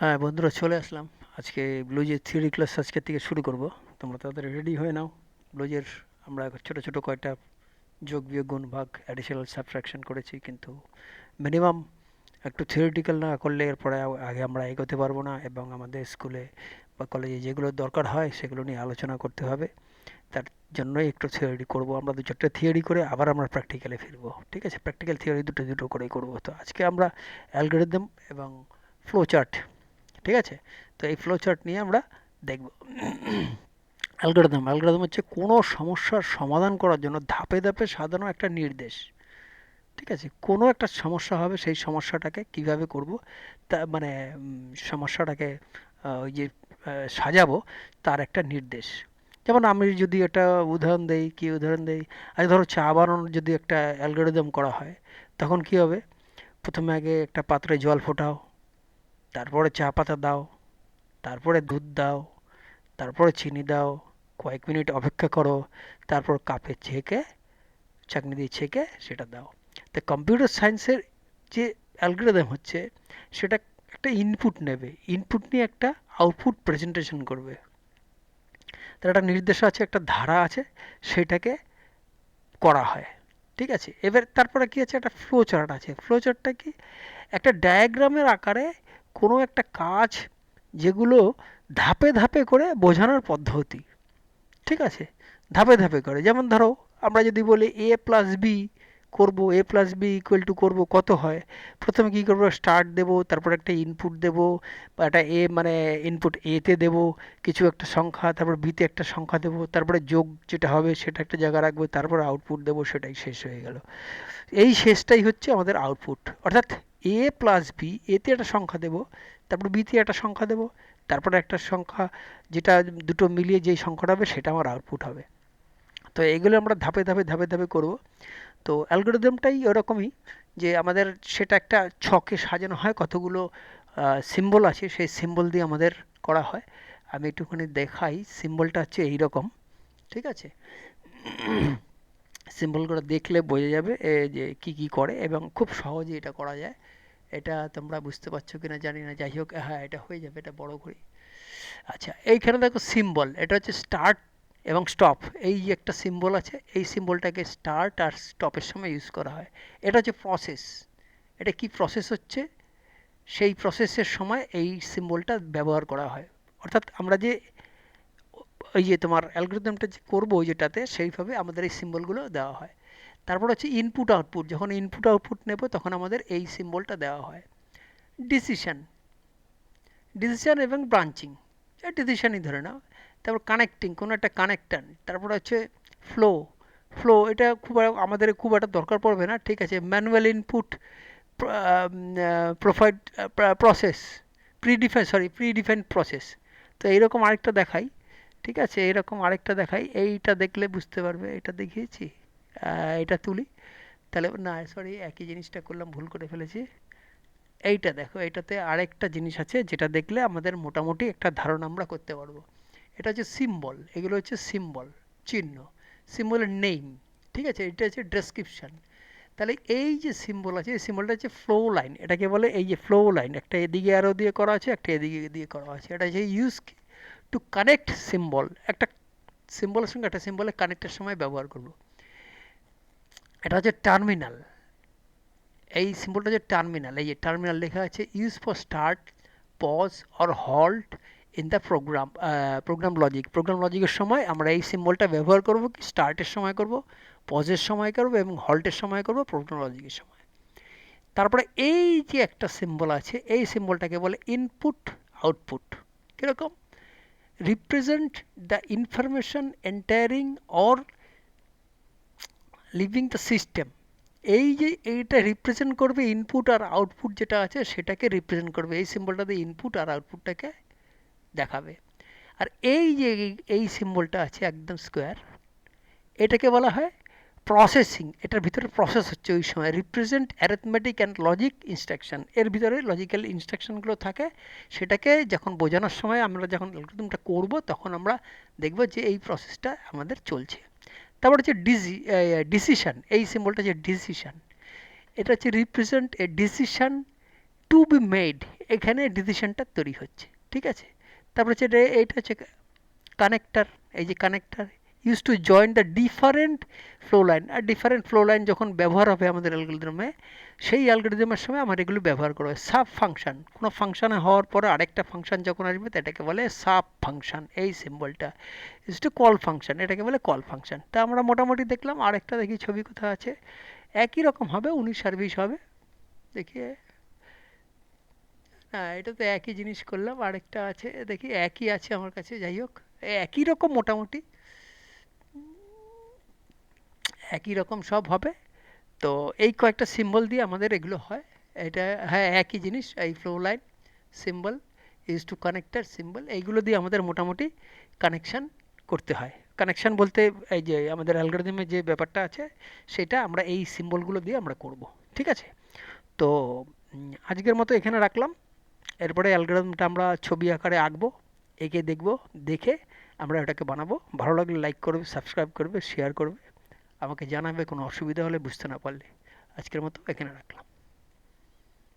হ্যাঁ বন্ধুরা, চলে আসলাম। আজকে ব্লুজের থিওরি ক্লাস আজকের থেকে শুরু করব। তোমরা তাড়াতাড়ি রেডি হয়ে নাও। ব্লুজের আমরা ছোট ছোট কয়টা যোগ, বিয়োগ, গুণ, ভাগ অ্যাডিশনাল সাবট্রাকশন করেছি, কিন্তু মিনিমাম একটু থিওরিটিক্যাল না করলে এরপরে আগে আমরা এগোতে পারব না এবং আমাদের স্কুলে বা কলেজে যেগুলো দরকার হয় সেগুলো নিয়ে আলোচনা করতে হবে। তার জন্যই একটু থিওরি করব। আমরা দু চারটে থিওরি করে আবার আমরা প্র্যাকটিক্যালে ফিরবো। ঠিক আছে? প্র্যাকটিক্যাল থিওরি দুটো দুটো করেই করব। তো আজকে আমরা অ্যালগোরিদম এবং ফ্লো চার্ট ঠিক আছে? তো এই ফ্লো চার্ট নিয়ে আমরা দেখব। অ্যালগোরিদম অ্যালগোরিদম হচ্ছে কোনো সমস্যার সমাধান করার জন্য ধাপে ধাপে সাজানো একটা নির্দেশ। ঠিক আছে? কোনো একটা সমস্যা হবে, সেই সমস্যাটাকে কীভাবে করব, তা মানে সমস্যাটাকে ওই যে সাজাবো, তার একটা নির্দেশ। যেমন আমি যদি একটা উদাহরণ দেই, কি উদাহরণ দেই? আজ ধরো চা বানানোর যদি একটা অ্যালগোরিদম করা হয়, তখন কি হবে? প্রথমে আগে একটা পাত্রে জল ফোটাও তারপরে চা পাতা দাও, তারপরে দুধ দাও, তারপরে চিনি দাও, কয়েক মিনিট অপেক্ষা করো, তারপর কাপে ছেঁকে, চাকনি দিয়ে ছেঁকে সেটা দাও। তো কম্পিউটার সায়েন্সের যে অ্যালগোরিদম হচ্ছে, সেটা একটা ইনপুট নেবে। ইনপুট নিয়ে একটা আউটপুট প্রেজেন্টেশন করবে। তার একটা নির্দেশ আছে, একটা ধারা আছে, সেটাকে করা হয়। ঠিক আছে? এবার তারপরে কি আছে? একটা ফ্লো চার্ট আছে। ফ্লো চার্টটা কি? একটা ডায়াগ্রামের আকারে কোনো একটা কাজ যেগুলো ধাপে ধাপে করে বোঝানোর পদ্ধতি, ঠিক আছে? ধাপে ধাপে করে। যেমন ধরো, আমরা যদি বলি এ প্লাস বি করব A plus B equal to করব, কত হয়? প্রথমে কী করব? স্টার্ট দেবো, তারপর একটা ইনপুট দেবো, বা একটা এ মানে ইনপুট এতে দেবো, কিছু একটা সংখ্যা, তারপর বিতে একটা সংখ্যা দেবো, তারপরে যোগ যেটা হবে সেটা একটা জায়গা রাখব, তারপর আউটপুট দেবো, সেটাই শেষ হয়ে গেল। এই শেষটাই হচ্ছে আমাদের আউটপুট অর্থাৎ এ প্লাস বি এতে একটা সংখ্যা দেবো, তারপর বিতে একটা সংখ্যা দেবো, তারপরে একটা সংখ্যা যেটা দুটো মিলিয়ে যেই সংখ্যাটা হবে সেটা আমার আউটপুট হবে। তো এগুলো আমরা ধাপে ধাপে ধাপে ধাপে করব। তো অ্যালগোরিদমটাই ওরকমই যে আমাদের সেটা একটা ছকে সাজানো হয়, কতগুলো সিম্বল আছে, সেই সিম্বল দিয়ে আমাদের করা হয়। আমি একটুখানি দেখাই সিম্বলটা হচ্ছে এই রকম ঠিক আছে? সিম্বলগুলো দেখলে বোঝা যাবে যে কি কি করে, এবং খুব সহজে এটা করা যায়। এটা তোমরা বুঝতে পারছ কিনা জানি না, যাই হোক হ্যাঁ এটা হয়ে যাবে, এটা বড় করি আচ্ছা এইখানে দেখো সিম্বল এটা হচ্ছে স্টার্ট এবং স্টপ এই একটা সিম্বল আছে, এই সিম্বলটাকে স্টার্ট আর স্টপের সময় ইউজ করা হয়। এটা হচ্ছে প্রসেস এটা কি প্রসেস হচ্ছে? সেই প্রসেসের সময় এই সিম্বলটা ব্যবহার করা হয়। অর্থাৎ আমরা যে ওই যে তোমার অ্যালগোরিদমটা যে করব যেটাতে, সেইভাবে আমাদের এই সিম্বলগুলো দেওয়া হয়। তারপর হচ্ছে ইনপুট আউটপুট যখন ইনপুট আউটপুট নেব, তখন আমাদের এই সিম্বলটা দেওয়া হয়। ডিসিশান ডিসিশান এবং ব্রাঞ্চিং ডিসিশানই ধরে নাও। তারপর কানেক্টিং কোনো একটা কানেক্টার তারপর হচ্ছে ফ্লো ফ্লো এটা খুব আমাদের খুব একটা দরকার পড়বে না। ঠিক আছে? Manual input provide process predefined sorry predefined process তো এইরকম আরেকটা দেখাই। ঠিক আছে? এইরকম আরেকটা দেখাই। এইটা দেখলে বুঝতে পারবে। এটা দেখিয়েছি? এটা তুলি। তাহলে না সরি একই জিনিসটা করলাম, ভুল করে ফেলেছি। এইটা দেখো, এটাতে আরেকটা জিনিস আছে, যেটা দেখলে আমাদের মোটামুটি একটা ধারণা আমরা করতে পারব। এটা হচ্ছে সিম্বল এগুলো হচ্ছে সিম্বল চিহ্ন। সিম্বলের নেম ঠিক আছে? এটা হচ্ছে ডেসক্রিপশন তাহলে এই যে সিম্বল আছে, এই সিম্বলটা হচ্ছে ফ্লো লাইন এটাকে বলে এই যে ফ্লো লাইন একটা এদিকে আরও দিয়ে করা আছে, একটা এদিকে দিয়ে করা আছে। এটা হচ্ছে ইউজ টু কানেক্ট সিম্বল একটা সিম্বলের সঙ্গে একটা সিম্বলের কানেক্টের সময় ব্যবহার করব। এটা হচ্ছে টার্মিনাল। এই সিম্বলটা হচ্ছে টার্মিনাল। এই যে টার্মিনাল লেখা আছে use for start pause or halt in the program program logic program লজিকের সময় আমরা এই সিম্বলটা ব্যবহার করব কি? স্টার্টের সময় করব পজের সময় করব, এবং হল্টের সময় করব প্রোগ্রাম লজিকের সময়। তারপরে এই যে একটা সিম্বল আছে, এই সিম্বলটাকে বলে ইনপুট আউটপুট কীরকম? Represent the information entering or leaving the system এই যে এইটা রিপ্রেজেন্ট করবে ইনপুট আর আউটপুট যেটা আছে, সেটাকে রিপ্রেজেন্ট করবে। এই সিম্বলটাতে ইনপুট আর আউটপুটটাকে দেখাবে। আর এই যে এই- সিম্বলটা আছে একদম স্কোয়ার এটাকে বলা হয় প্রসেসিং এটার ভিতরে প্রসেস হচ্ছে ওই সময়। Represent arithmetic and logic instruction এর ভিতরে লজিক্যাল ইনস্ট্রাকশনগুলো থাকে। সেটাকে যখন বোঝানোর সময় আমরা যখন অ্যালগরিদমটা করব, তখন আমরা দেখব যে এই প্রসেসটা আমাদের চলছে। তারপর হচ্ছে ডিজি ডিসিশান এই সিম্বলটা হচ্ছে ডিসিশান এটা হচ্ছে represent a decision to be made এখানে ডিসিশানটা তৈরি হচ্ছে, ঠিক আছে? তারপর হচ্ছে এটা- হচ্ছে কানেক্টার এই যে connector use to join the different flow line R different flow line যখন ব্যবহার হবে আমাদের অ্যালগোরিদমে সেই অ্যালগোরিদমের সময় আমার এগুলো ব্যবহার করা হয় সাব ফাংশন কোনো ফাংশনে হওয়ার পরে আরেকটা ফাংশন যখন আসবে এটাকে বলে সাব ফাংশন এই সিম্বলটা ইজ টু কল ফাংশন এটাকে বলে কল ফাংশান তা আমরা মোটামুটি দেখলাম, আরেকটা দেখি ছবি কোথায় আছে। একই রকম হবে উনি সার্ভিস হবে। দেখি। হ্যাঁ এটা তো একই জিনিস করলাম, আরেকটা আছে। দেখি, একই আছে আমার কাছে। যাই হোক, একই রকম মোটামুটি। একই রকম সব হবে। তো এই কয়েকটা সিম্বল দিয়ে আমাদের এগুলো হয়। এটা হ্যাঁ একই জিনিস, এই flow line symbol is to connector symbol এইগুলো দিয়ে আমাদের মোটামুটি কানেকশান করতে হয়। কানেকশান বলতে এই যে আমাদের অ্যালগোরিদমের যে ব্যাপারটা আছে, সেটা আমরা এই সিম্বলগুলো দিয়ে আমরা করব, ঠিক আছে? তো আজকের মতো এখানে রাখলাম। এরপরে অ্যালগোরিদমটা আমরা ছবি আকারে আঁকবো, এঁকে দেখব, দেখে আমরা এটাকে বানাবো। ভালো লাগলে লাইক করবে সাবস্ক্রাইব করবে শেয়ার করবে। আমাকে জানাবে কোনো অসুবিধা হলে বুঝতে না পারলে। আজকের মতো এখানে রাখলাম।